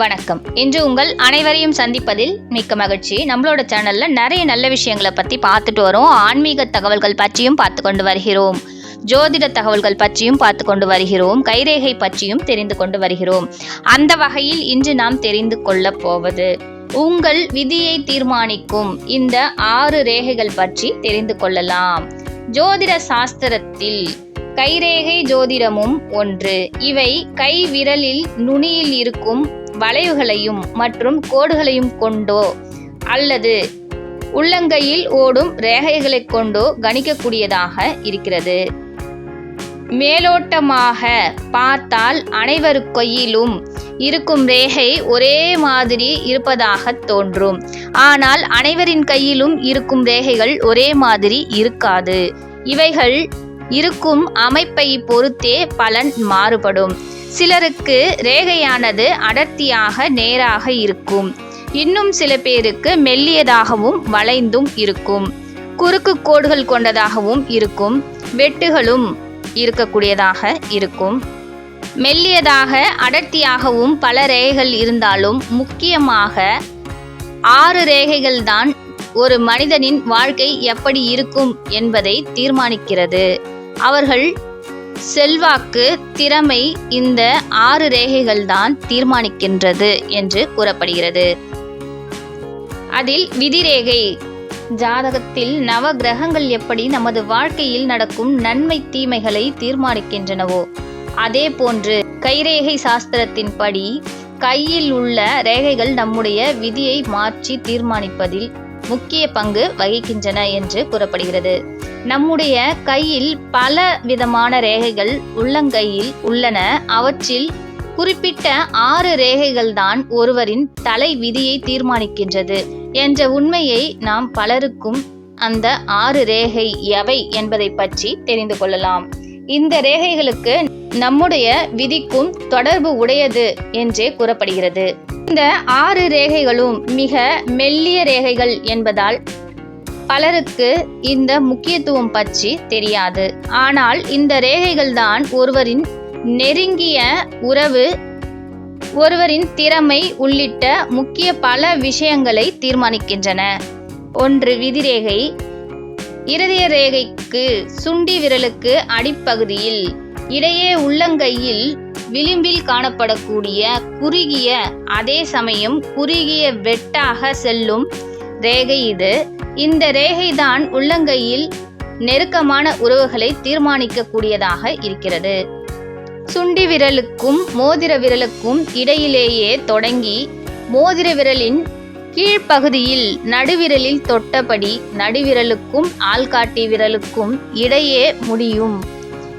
வணக்கம். இன்று உங்கள் அனைவரையும் சந்திப்பதில் மிக்க மகிழ்ச்சி. நம்மளோட சேனல்ல நிறைய நல்ல விஷயங்களை பத்தி பார்த்துட்டு வரோம். ஆன்மீக தகவல்கள் பற்றியும் பார்த்து கொண்டு வருகிறோம். ஜோதிட தகவல்கள் பற்றியும் பார்த்து கொண்டு வருகிறோம். கைரேகை பற்றியும் தெரிந்து கொண்டு வருகிறோம். அந்த வகையில் இன்று நாம் தெரிந்து கொள்ள போவது உங்கள் விதியை தீர்மானிக்கும் இந்த ஆறு ரேகைகள் பற்றி தெரிந்து கொள்ளலாம். ஜோதிட சாஸ்திரத்தில் கைரேகை ஜோதிடமும் ஒன்று. இவை கை விரலில் நுனியில் இருக்கும் வளைவுகளையும் மற்றும் கோடுகளையும் கொண்டோ அல்லது உள்ளங்கையில் ஓடும் ரேகைகளைக் கொண்டோ கணிக்கக்கூடியதாக இருக்கிறது. மேலோட்டமாக பார்த்தால் அனைவர் கையிலும் இருக்கும் ரேகை ஒரே மாதிரி இருப்பதாக தோன்றும். ஆனால் அனைவரின் கையிலும் இருக்கும் ரேகைகள் ஒரே மாதிரி இருக்காது. இவைகள் இருக்கும் அமைப்பை பொறுத்தே பலன் மாறுபடும். சிலருக்கு ரேகையானது அடர்த்தியாக நேராக இருக்கும். இன்னும் சில பேருக்கு மெல்லியதாகவும் வளைந்தும் இருக்கும். குறுக்கு கோடுகள் கொண்டதாகவும் இருக்கும். வெட்டுகளும் இருக்கக்கூடியதாக இருக்கும். மெல்லியதாக அடர்த்தியாகவும் பல ரேகைகள் இருந்தாலும் முக்கியமாக ஆறு ரேகைகள் தான் ஒரு மனிதனின் வாழ்க்கை எப்படி இருக்கும் என்பதை தீர்மானிக்கிறது. அவர்கள் செல்வாக்கு திறமை இந்த ஆறு ரேகைகள் தான் தீர்மானிக்கின்றது என்று கூறப்படுகிறது. அதில் விதிரேகை ஜாதகத்தில் நவ கிரகங்கள் எப்படி நமது வாழ்க்கையில் நடக்கும் நன்மை தீமைகளை தீர்மானிக்கின்றனவோ அதே போன்று கைரேகை சாஸ்திரத்தின்படி கையில் உள்ள ரேகைகள் நம்முடைய விதியை மாற்றி தீர்மானிப்பதில் முக்கிய பங்கு வகிக்கின்றன என்று கூறப்படுகிறது. நம்முடைய கையில் பல விதமான ரேகைகள் உள்ளங்கையில் உள்ளன. அவற்றில் குறிப்பிட்ட ஆறு ரேகைகள் தான் ஒருவரின் தலை விதியை தீர்மானிக்கின்றது. என்ற உண்மையை நாம் பலருக்கும் அந்த ஆறு ரேகை எவை என்பதை பற்றி தெரிந்து கொள்ளலாம். இந்த ரேகைகளுக்கு நம்முடைய விதிக்கும் தொடர்பு உடையது என்றே கூறப்படுகிறது. இந்த ஆறு ரேகைகளும் மிக மெல்லிய ரேகைகள் என்பதால் பலருக்கு இந்த முக்கியத்துவம் பற்றி தெரியாது. ஆனால் இந்த ரேகைகள் தான் ஒருவரின் நெருங்கிய உறவு ஒருவரின் திறமை உள்ளிட்ட முக்கிய பல விஷயங்களை தீர்மானிக்கின்றன. ஒன்று விதிரேகை இருதய ரேகைக்கு சுண்டி விரலுக்கு அடிப்பகுதியில் இடையே உள்ளங்கையில் விளிம்பில் காணப்படக்கூடிய குறுகிய அதே சமயம் குறுகிய வெட்டாக செல்லும் ரேகை இது. இந்த ரேகைதான் உள்ளங்கையில் நெருக்கமான உறவுகளை தீர்மானிக்கக்கூடியதாக இருக்கிறது. சுண்டி விரலுக்கும் மோதிர விரலுக்கும் இடையிலேயே தொடங்கி மோதிர விரலின் கீழ்ப்பகுதியில் நடுவிரலில் தொட்டபடி நடுவிரலுக்கும் ஆள்காட்டி விரலுக்கும் இடையே முடியும்.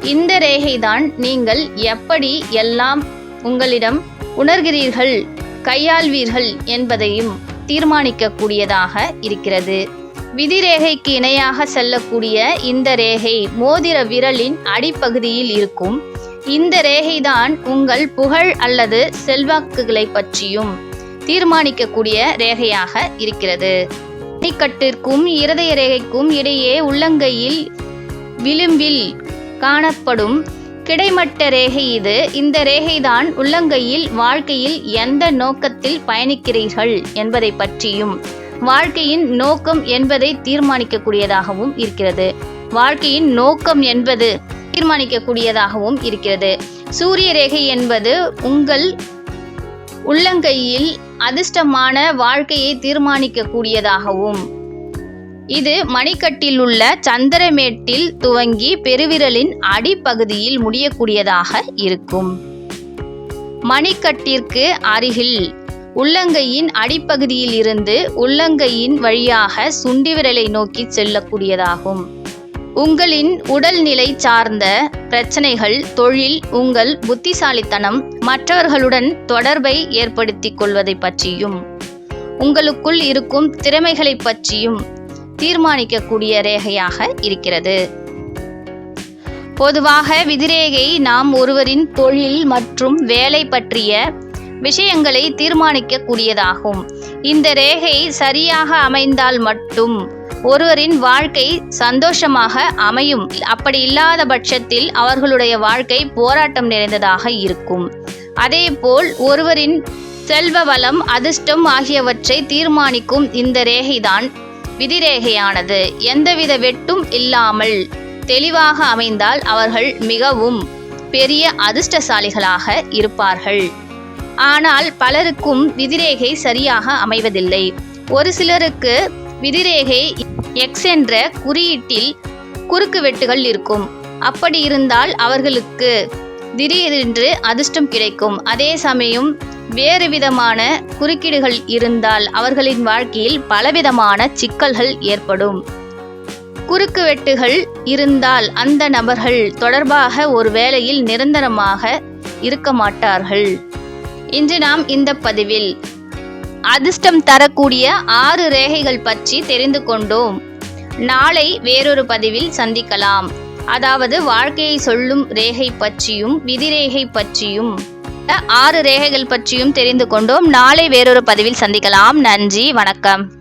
இந்த ரேகைதான் நீங்கள் எப்படி எல்லாம் உங்களிடம் உணர்கிறீர்கள் கையாள்வீர்கள் என்பதையும் தீர்மானிக்கக்கூடியதாக இருக்கிறது. விதிரேகைக்கு இணையாக செல்லக்கூடிய இந்த ரேகை மோதிர விரலின் அடிப்பகுதியில் இருக்கும். இந்த ரேகைதான் உங்கள் புகழ் அல்லது செல்வாக்குகளை பற்றியும் தீர்மானிக்கக்கூடிய ரேகையாக இருக்கிறது. மணிக்கட்டிற்கும் இருதய ரேகைக்கும் இடையே உள்ளங்கையில் விளிம்பில் காணப்படும் கிடைமட்ட ரேகை இது. இந்த ரேகைதான் உள்ளங்கையில் வாழ்க்கையில் எந்த நோக்கத்தில் பயணிக்கிறீர்கள் என்பதை பற்றியும் வாழ்க்கையின் நோக்கம் என்பதை தீர்மானிக்கக்கூடியதாகவும் இருக்கிறது. வாழ்க்கையின் நோக்கம் என்பது தீர்மானிக்கக்கூடியதாகவும் இருக்கிறது. சூரிய ரேகை என்பது உங்கள் உள்ளங்கையில் அதிர்ஷ்டமான வாழ்க்கையை தீர்மானிக்கக்கூடியதாகவும் இது மணிக்கட்டில் உள்ள சந்திரமேட்டில் துவங்கி பெருவிரலின் அடிப்பகுதியில் முடியக்கூடியதாக இருக்கும். மணிக்கட்டிற்கு அருகில் உள்ளங்கையின் அடிப்பகுதியில் இருந்து உள்ளங்கையின் வழியாக சுண்டிவிரலை நோக்கி செல்லக்கூடியதாகும். உங்களின் உடல்நிலை சார்ந்த பிரச்சனைகள் தொழில் உங்கள் புத்திசாலித்தனம் மற்றவர்களுடன் தொடர்பை ஏற்படுத்திக் கொள்வதை பற்றியும் உங்களுக்குள் இருக்கும் திறமைகளை பற்றியும் தீர்மானிக்கக்கூடிய ரேகையாக இருக்கிறது. பொதுவாக விதிரேகை நாம் ஒருவரின் தொழில் மற்றும் வேலை பற்றிய விஷயங்களை தீர்மானிக்கக்கூடியதாகும். இந்த ரேகை சரியாக அமைந்தால் மட்டும் ஒருவரின் வாழ்க்கை சந்தோஷமாக அமையும். அப்படி இல்லாத பட்சத்தில் அவர்களுடைய வாழ்க்கை போராட்டம் நிறைந்ததாக இருக்கும். அதேபோல் ஒருவரின் செல்வ வளம் அதிர்ஷ்டம் ஆகியவற்றை தீர்மானிக்கும் இந்த ரேகைதான் விதிரேகையானது. எந்தவித வெட்டும் இல்லாமல் தெளிவாக அமைந்தால் அவர்கள் மிகவும் பெரிய அதிர்ஷ்டசாலிகளாக இருப்பார்கள். ஆனால் பலருக்கும் விதிரேகை சரியாக அமைவதில்லை. ஒரு சிலருக்கு விதிரேகை எக்ஸ் என்ற குறியீட்டில் குறுக்கு வெட்டுகள் இருக்கும். அப்படி இருந்தால் அவர்களுக்கு திடீரென்று அதிர்ஷ்டம் கிடைக்கும். அதே சமயம் வேறு விதமான குறுக்கீடுகள் இருந்தால் அவர்களின் வாழ்க்கையில் பலவிதமான சிக்கல்கள் ஏற்படும். குறுக்கு வெட்டுகள் இருந்தால் அந்த நபர்கள் தொடர்பாக ஒரு வேளையில் நிரந்தரமாக இருக்க மாட்டார்கள். இன்று நாம் இந்த பதிவில் அதிர்ஷ்டம் தரக்கூடிய ஆறு ரேகைகள் பற்றி தெரிந்து கொண்டோம். நாளை வேறொரு பதிவில் சந்திக்கலாம். அதாவது வாழ்க்கையை சொல்லும் ரேகை பற்றியும் விதிரேகை பற்றியும் ஆறு ரேகைகள் பற்றியும் தெரிந்து கொண்டோம். நாளை வேறொரு பதிவில் சந்திக்கலாம். நன்றி வணக்கம்.